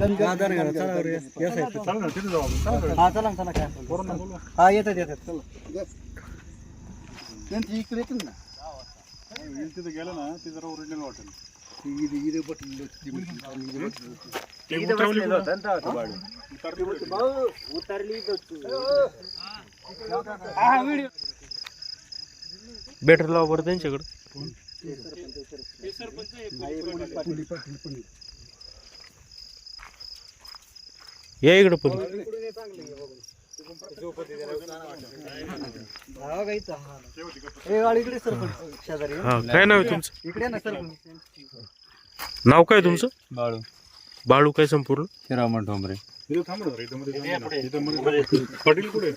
हा धनगर चला बरं, या- या side ला. चला चला बरं. हा चला ना, चला काय. हा येतात येतात. त्यांची इकडे येतील ना. तिथे गेलं ना ते जरा ओरिजिनल वाटेल. ती इथे इथे बसलेली होती, ती बसलेली होती, इथे बसलेली होती. ते उतरवली कुठं? उतरली कुठं? बॅटरी लावा बरं त्यांच्याकडे या इकडे पण. हा काय नाव आहे तुमचं? इकडे ना सरपंच नाव काय तुमचं? बाळू. बाळू काय संपूर्ण? ठोंबरे. पाटील कुठे?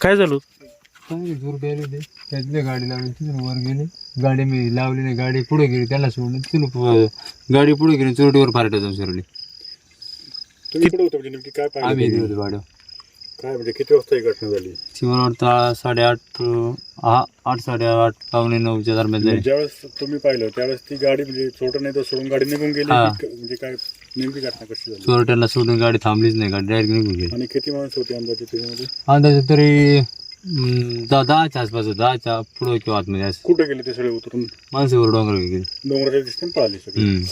काय झालं? चांगली त्यातली गाडी लावली तिथून वर गेली. गाडी मी लावली नाही गाडी पुढे गेली त्याला सोडली तिथून पु- गाडी पुढे गेली चोरटीवर फारट्या जाऊन शिरली तुम्ही कुठे होते म्हणजे नेमकी काय आम्ही इथे पाहिजे होतो काय म्हणजे किती वाजता ही घटना झाली? साडेआठ आठ साडेआठ पावणे नऊच्या दरम्यान झाली. ज्यावेळेस तुम्ही पाहिलं त्यावेळेस ती गाडी म्हणजे चोट नाही तर सोडून गाडी निघून गेली? हा. म्हणजे काय नेमकी घटना कशी झाली? चोरट्याला सोडून गाडी थांबलीच नाही गाडी डायरेक्ट निघून गेली. आणि किती माणसं होती अंदाजे त्याच्यामध्ये? अंदाजे तरी हम्म, दहा दहाच्या आसपास होतं. दहाच्या पुढे किंवा आतमध्ये असं. कुठे गेले ते सगळे उतरून? माणसावर डोंगर गेली. डोंगराच्या दिसते पळाली सगळी. हम्म.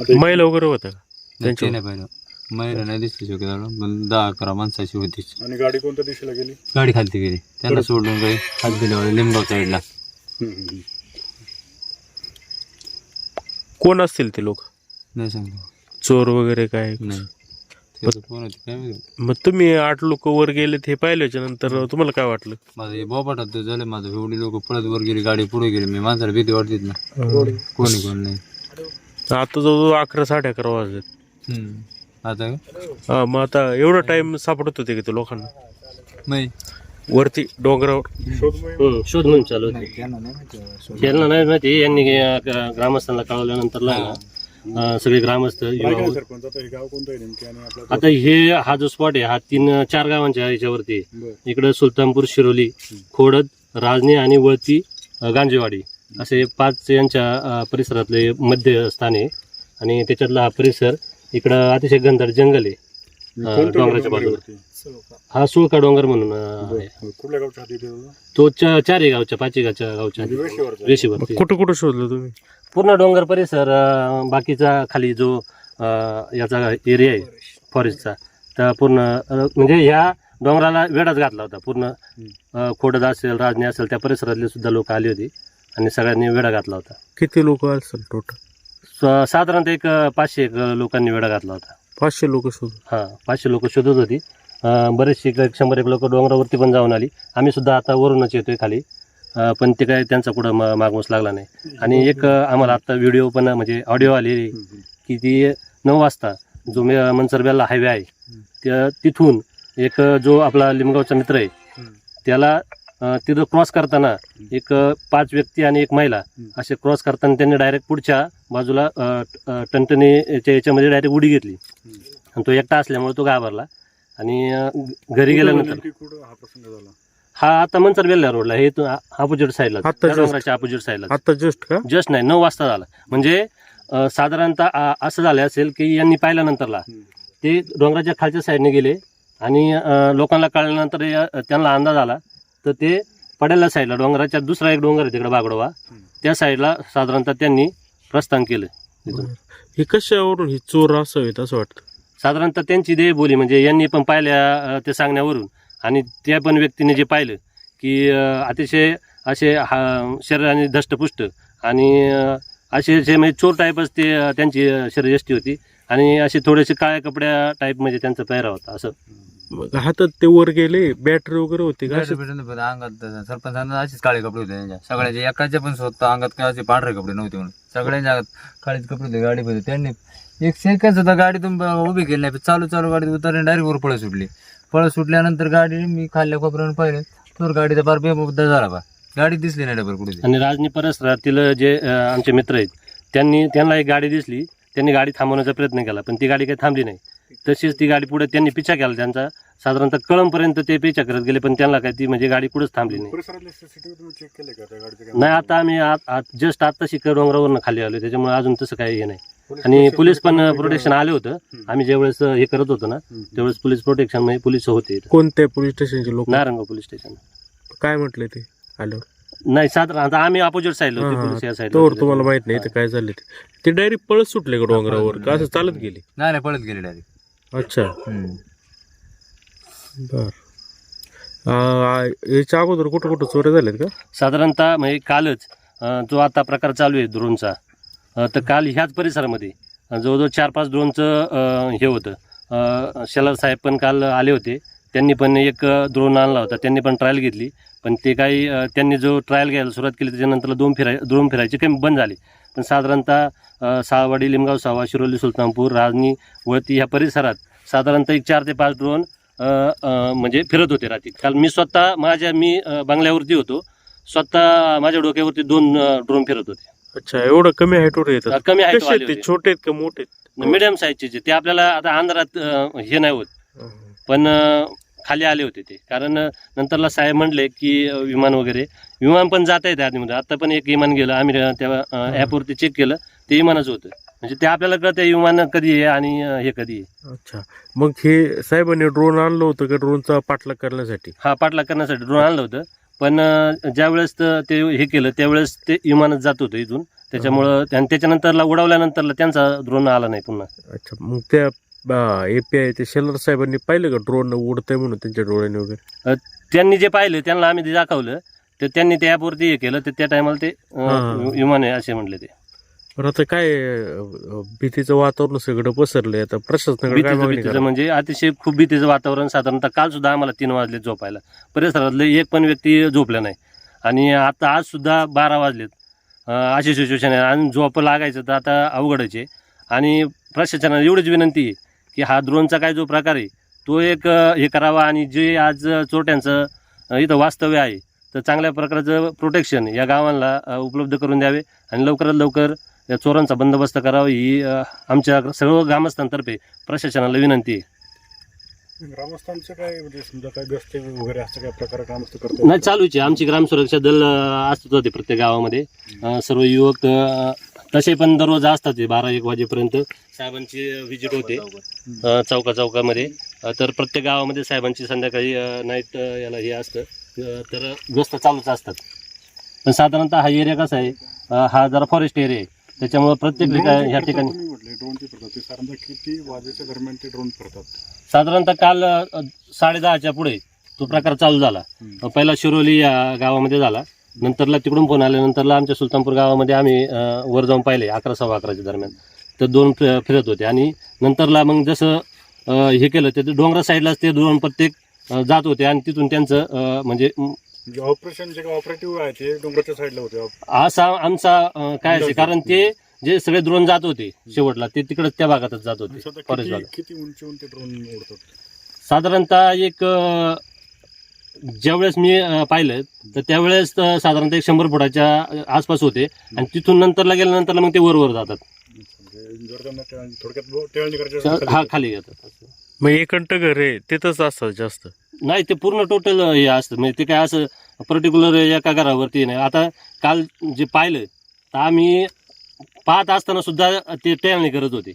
आता एक- महिला वगैरे होता का? ते त्यांच्यावर? नाही पाहिलं. महिला नाही दिसली शक्यता पण दहा अकरा माणसाची होती. आणि गाडी कोणत्या दिशेला गेली? गाडी खालती गेली. त्यांना सोडून काही खाली दिलं लिंबाव साईडला हम्म, हम्म, हम्म. कोण असतील ते लोक? नाही सांगतो. चोर वगैरे काय? नाही. मग तुम्ही आठ लोक वर गेले ते पाहिल्याच्या नंतर तुम्हाला काय वाटलं? माझं हे ते झालं माझं एवढी लोक पळत वर गेली गाडी पुढे गेली मी माणसाला भीती वाटतीच ना कोणी कोण नाही. आता जवळजवळ अकरा साडे अकरा वाजले हम्म. आता? का? हा मग आता एवढा टाइम सापडत होते की ते लोकांना? नाही. वरती डोंगरावर. शोध मोहीम. चालू होती. त्यांना नाही माहिती. यांनी ग- ग्रामस्थांना कळवल्यानंतर ना अं, सगळे ग्रामस्थ काय युवा- काय सरपंच आता हे गाव कोणतं आहे नेमके आणि आपलं आता हे हा जो स्पॉट आहे हा तीन चार गावांच्या याच्यावरती आहे. बरं. इकडं सुलतानपूर शिरोली खोडद राजनी आणि वळती अं, गांजेवाडी असे पाच यांच्या अं, परिसरातले मध्यस्थान आहे आणि त्याच्यातला हा परिसर इकडं अतिशय घनदाट जंगल आहे कोणत्या डोंगराच्या बाजूला. डोंगरावरती? हा सुळका डोंगर म्हणून अं, आहे. कुठल्या गावच्या हाती तो? चा- चारही गावच्या पाचही गावच्या गावच्या. रेशीवरती कुठं कुठं शोधलं तुम्ही? पूर्ण डोंगर परिसर अं, बाकीचा खाली जो अं, याचा एरिया आहे फॉरेस्टचा तर पूर्ण अं, म्हणजे ह्या डोंगराला वेढाच घातला होता. पूर्ण अं, खोडद असेल राजनी असेल त्या परिसरातले सुद्धा लोक आली होती आणि सगळ्यांनी वेढा घातला होता. किती लोक असेल टोटल स- साधारणतः एक अं, पाचशे एक लोकांनी वेढा घातला होता. पाचशे लोक शोध हां पाचशे लोक शोधत होती. एक शंभर एक लोक डोंगरावरती पण जाऊन आली. आम्ही सुद्धा आता वरूनच येतोय खाली. पण ते काय त्यांचा कुठं मा- मागमूस लागला नाही. आणि एक आम्हाला आता व्हिडिओ पण म्हणजे ऑडिओ आलेली. की ती नऊ वाजता जो मे मनसरबेला हायवे आहे त्या तिथून एक जो आपला लिमगावचा मित्र आहे. त्याला तिथं क्रॉस करताना एक पाच व्यक्ती आणि एक महिला. असे क्रॉस करताना त्यांनी डायरेक्ट पुढच्या बाजूला टणटणीच्या याच्यामध्ये डायरेक्ट उडी घेतली. आणि तो एकटा असल्यामुळे तो घाबरला. आणि अं, घरी गेल्यानंतर. नेमकी कुठं हा प्रसंग झाला? हा आता मनसर बेल्ला रोडला हे अपोजिट साईडला just- डोंगराच्या अपोजिट साईडला आता जस्ट का? जस्ट नाही नऊ वाजता झाला. म्हणजे अं, साधारणतः असं झालं असेल की यांनी पाहिल्यानंतरला हम्म. ते डोंगराच्या खालच्या साईडने गेले आणि अं, लोकांना कळल्यानंतर या- त्यांना अंदाज आला. तर ते पडेल्या साईडला डोंगराच्या दुसरा एक डोंगर आहे तिकडे बागडोवा. त्या साईडला साधारणतः त्यांनी प्रस्थान केलं. तिथून हे कशावरून हे चोर असावेत असं वाटतं? साधारणतः त्यांची देहबोली म्हणजे यांनी पण पाहिल्या ते सांगण्यावरून. आणि त्या पण व्यक्तीने जे पाहिलं की अतिशय असे हा शरीराने धष्टपुष्ट आणि असे असे म्हणजे चोर टाईपच ते त्यांची शरीरयष्टी होती. आणि असे थोडेसे काळ्या कपड्या टाईप म्हणजे त्यांचा पेहरा होता असं. मग हातात ते वर गेले बॅटरी वगैरे होती का? भेटून पण अंगात सरपंचांना असेच काळे कपडे होते त्यांच्या. सगळ्याच्या एकाच्या पण स्वतः अंगात काय असे पांढरे कपडे नव्हते म्हणून. सगळ्यांच्या अंगात काळेच कपडे होते गाडी त्यांनी एक सेकंद सुद्धा गाडीतून उभी केली नाही. चालू चालू गाडीत उतरले डायरेक्ट वर पळ सुटली. पळ सुटल्यानंतर गाडी मी खाल्ल्या कोपऱ्यावर पाहिलं तर गाडीचा पार बेमुद्दा झाला बा. गाडी दिसली नाही डबर कुठे आणि राजनी परिसरातील जे आमचे मित्र आहेत त्यांनी त्यांना एक गाडी दिसली त्यांनी गाडी थांबवण्याचा प्रयत्न केला पण ती गाडी काही थांबली नाही. तशीच ती गाडी पुढे त्यांनी पिछा केला त्यांचा साधारणतः कळंपर्यंत ते पेचा करत गेले पण त्यांना काय ती म्हणजे गाडी कुठेच थांबली नाही. परिसरातले सीसीटीव्ही तुम्ही चेक केले का त्या गाडीचे काय? नाही आता आम्ही जस्ट आता शिकर डोंगरावरनं खाली आलो त्याच्यामुळे अजून तसं काही हे नाही. आणि पोलीस पण प्रोटेक्शन आले होतं. आम्ही ज्यावेळेस हे करत होतो ना. त्यावेळेस पोलीस प्रोटेक्शनमध्ये पोलीस होते इथं. कोणत्या पोलीस स्टेशनचे लोक? नारंगाव पोलीस स्टेशन काय म्हटले ते? आलो नाही साधारण आता आम्ही अपोजिट साईडला होते. पोलीस या साईडला तोवर होते. तुम्हाला माहीत नाही इथं काय झालं ते. ते डायरेक्ट पळत सुटले का डोंगरावर? का असं चालत गेले? नाही नाही पळत गेले डायरेक्ट अच्छा. बर. आ, याच्या अगोदर कुठं कुठं चोऱ्या झाल्यात का? साधारणतः म्हणजे कालच अं, जो आता प्रकार चालू आहे ड्रोनचा तर काल ह्याच परिसरामध्ये जवळजवळ चार पाच ड्रोनचं हे होतं. अं, शेलार साहेब पण काल आले होते. त्यांनी पण एक ड्रोन आणला होता. त्यांनी पण ट्रायल घेतली. पण ते काही त्यांनी जो ट्रायल घ्यायला सुरुवात केली त्याच्यानंतर दोन फिराय ड्रोन फिरायचे काही बंद झाले. पण साधारणतः सावाडी लिमगाव सावा शिरोली सुलतानपूर राजनी वळती ह्या परिसरात साधारणतः एक चार ते पाच ड्रोन म्हणजे फिरत होते रात्री. काल मी स्वतः माझ्या मी बंगल्यावरती होतो. स्वतः माझ्या डोक्यावरती दोन ड्रोन फिरत होते. अच्छा एवढं कमी हाईटवर येतात. कमी कसे आहे आहेत ते? छोटे आहेत का मोठे? मिडियम साईजचे जे ते आपल्याला आता अंधारात अं, हे नाही होत. पण अं, खाली आले होते ते. कारण अं, नंतरला साहेब म्हणले की अं, विमान वगैरे. विमान पण जात आहेत आतमध्ये. आता पण एक विमान गेलं. आम्ही अं, त्या ॲपवरती चेक केलं. ते विमानच होतं. म्हणजे ते आपल्याला कळतं विमान कधी आहे आणि अं, हे कधी आहे. अच्छा. मग हे साहेबांनी ड्रोन आणलं होतं का? ड्रोनचा पाठलाग करण्यासाठी? हा पाठलाग करण्यासाठी ड्रोन आणलं होतं. पण ज्यावेळेस त- ते हे केलं त्यावेळेस ते विमानच जात होतं इथून. त्याच्यामुळं आणि त्याच्यानंतरला उडवल्यानंतरला त्यांचा ड्रोन आला नाही पुन्हा. अच्छा मग त्या एपीआय ते शेलर साहेबांनी पाहिलं का ड्रोन उडतंय म्हणून त्यांच्या डोळ्याने वगैरे? त्यांनी जे पाहिलं त्यांना आम्ही ते दाखवलं तर त्यांनी त्या ॲपवरती हे केलं तर त्या टायमाला ते. विमान आहे असे म्हणले ते. पण आता काय अं, भीतीचं वातावरण सगळं पसरलंय. आता प्रशासनाकडे काय भीतीचं मागणी भीतीचं करा म्हणजे अतिशय खूप भीतीचं वातावरण साधारणतः काल सुद्धा आम्हाला तीन वाजले झोपायला. परिसरातले एक पण व्यक्ती झोपला नाही. आणि आता आज सुद्धा बारा वाजलेत. अं, अशी सिच्युएशन आहे. आणि झोप लागायचं तर आता अवघडच आहे. आणि प्रशासनाला एवढीच विनंती आहे की हा ड्रोनचा काय जो प्रकार आहे तो एक अं, हे करावा. आणि जे आज चोरट्यांचं अं, इथं वास्तव्य आहे तर चांगल्या प्रकारचं प्रोटेक्शन या गावांना अं, उपलब्ध करून द्यावे. आणि लवकरात लवकर या चोरांचा बंदोबस्त करावा ही आमच्या सर्व ग्रामस्थांतर्फे प्रशासनाला विनंती आहे. ग्रामस्थांचं काय म्हणजे समजा काय गस्त वगैरे असं काय प्रकार ग्रामस्थ करतो नाही चालूच आहे. आमची ग्राम सुरक्षा दल अं, असतात होते प्रत्येक गावामध्ये. अं, सर्व युवक अं, तसे पण दररोज असतात ते बारा एक वाजेपर्यंत. साहेबांची व्हिजिट होते अं, चौका चौकामध्ये. अं, तर प्रत्येक गावामध्ये साहेबांची संध्याकाळी नाईट याला हे असतं. अं, तर गस्त चालूच असतात. पण साधारणतः हा एरिया कसा आहे? अं, हा जरा फॉरेस्ट एरिया आहे. त्याच्यामुळे प्रत्येक ठिकाणी ह्या ठिकाणी तुम्ही म्हटले ड्रोनचे फिरतात ते साधारणतः किती वाजेच्या दरम्यान ते ड्रोन फिरतात साधारणतः काल अं, साडेदहाच्या पुढे तो प्रकार चालू झाला. हम्म. पहिला शिरोली या गावामध्ये झाला. नंतरला तिकडून फोन आल्यानंतरला आमच्या सुलतानपूर गावामध्ये आम्ही अं, वर जाऊन पाहिले अकरा सव्वा अकराच्या दरम्यान. तर दोन फि- फिरत होते. आणि नंतरला मग जसं अं, हे केलं ते डोंगरा साईडलाच ते दोन प्रत्येक अं, जात होते. आणि तिथून त्यांचं अं, म्हणजे म, म्हणजे ऑपरेशन जे ऑपरेटिव्ह आहे ते डोंगराच्या साईडला होते. असा आमचा अं, काय असेल कारण ते जे सगळे द्रोण जात होते शेवटला ते तिकडे त्या भागातच जात होते सध्या फॉरेस्ट किती भागात किती उंचीहून ते ड्रोन उडतात साधारणतः एक अं, ज्यावेळेस मी अं, पाहिलं तर त्यावेळेस तर साधारणतः एक शंभर फुटाच्या आसपास होते. आणि तिथून नंतरला गेल्यानंतर मग ते वर वर जातात. म्हणजे जर त्यांना त्या- थोडक्यात ब- टेळणी करायची असेल हा खाली खाली येतात. मग एकंट घर आहे तिथंच असतात जास्त. नाही ते पूर्ण टोटल हे असतं. म्हणजे ते काय असं पर्टिक्युलर एका घरावरती नाही आता काल जे पाहिलं तर आम्ही पाहत असताना सुद्धा ते टेळणी करत होते.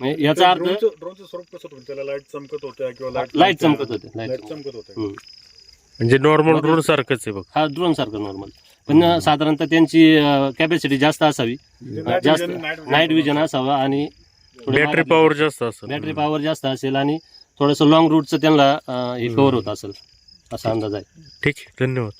म्हणजे याचा अर्थ ड्रोनचं ड्रोनचं स्वरूप कसं होतं? त्याला लाइट चमकत होत्या किंवा लाइट लाइट चमकत होते लाइट लाइट चमकत होते. हम्म. म्हणजे नॉर्मल ड्रोन सारखंच आहे बघ. हा ड्रोन सारखं नॉर्मल पण साधारणतः त्यांची कॅपॅसिटी जास्त असावी. Night जास्त नाईट विजन असावा. आणि बॅटरी पॉवर जास्त असं बॅटरी पॉवर जास्त असेल आणि थोडंसं लॉंग रूटचं त्यांना हे कव्हर होत असेल असा अंदाज आहे. ठीक आहे धन्यवाद.